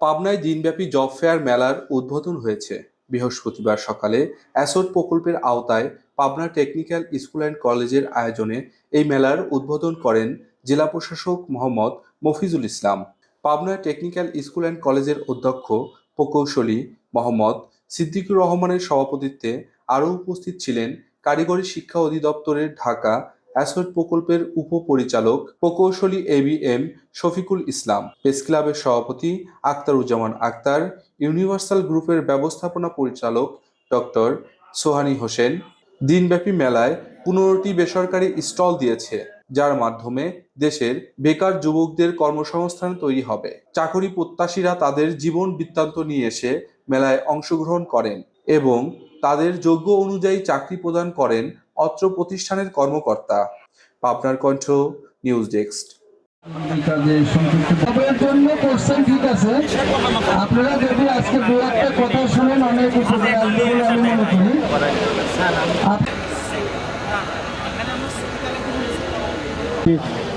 পাবনায় দিনব্যাপী job fair মেলার উদ্বোধন হয়েছে। বৃহস্পতিবার সকালে অ্যাসোট প্রকল্পের আওতায় পাবনা টেকনিক্যাল স্কুল অ্যান্ড কলেজের আয়োজনে এই মেলার উদ্বোধন করেন জেলা প্রশাসক Mohammad Mofizul Islam. Pabna technical school and কলেজের অধ্যক্ষ প্রকৌশলী মোহাম্মদ সিদ্দিকুর রহমানের সভাপতিত্বে আরও উপস্থিত ছিলেন কারিগরি শিক্ষা অধিদপ্তরের ঢাকা অ্যাসোট প্রকল্পের উপপরিচালক প্রকৌশলী A B M Shafiqul Islam. Press ক্লাবের সভাপতি আক্তারুজ্জামান আক্তার ইউনিভার্সাল গ্রুপের ব্যবস্থাপনা পরিচালক ডক্টর সোহানি হোসেন। দিনব্যাপী মেলায় পনেরোটি বেসরকারি স্টল দিয়েছে, যার মাধ্যমে দেশের বেকার যুবকদের কর্মসংস্থান তৈরি হবে। চাকরি প্রত্যাশীরা তাদের জীবন বৃত্তান্ত নিয়ে এসে মেলায় অংশগ্রহণ করেন এবং তাদের যোগ্য অনুযায়ী চাকরি প্রদান করেন অত্র প্রতিষ্ঠানের কর্মকর্তা। পাবনার কণ্ঠ নিউজ ডেস্ক। জন্য ঠিক আছে। আপনারা যদি আজকে দু একটা কথা শুনেন অনেক উপকার আসবে বলে আমি মনে করি।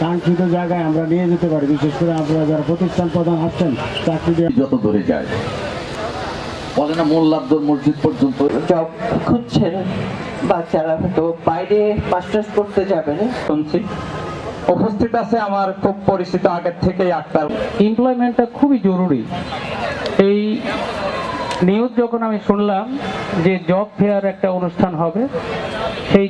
কাঙ্ক্ষিত জায়গায় আমরা নিয়ে যেতে পারি। বিশেষ করে আপনারা যারা প্রতিষ্ঠান প্রধান আসছেন চাকরি যত দূরে যায়। বলে না মোল্লাব্দর মসজিদ পর্যন্ত খুঁজছেন। বাচ্চারা হয়তো বাইরে মাস্টার্স করতে যাবেন শুনছি। উপস্থিত আছে আমার খুব পরিচিত আগের থেকেই আক্তার। এমপ্লয়মেন্টটা খুবই জরুরি। এই নিউজ যখন আমি শুনলাম যে জব ফেয়ার একটা অনুষ্ঠান হবে, সেই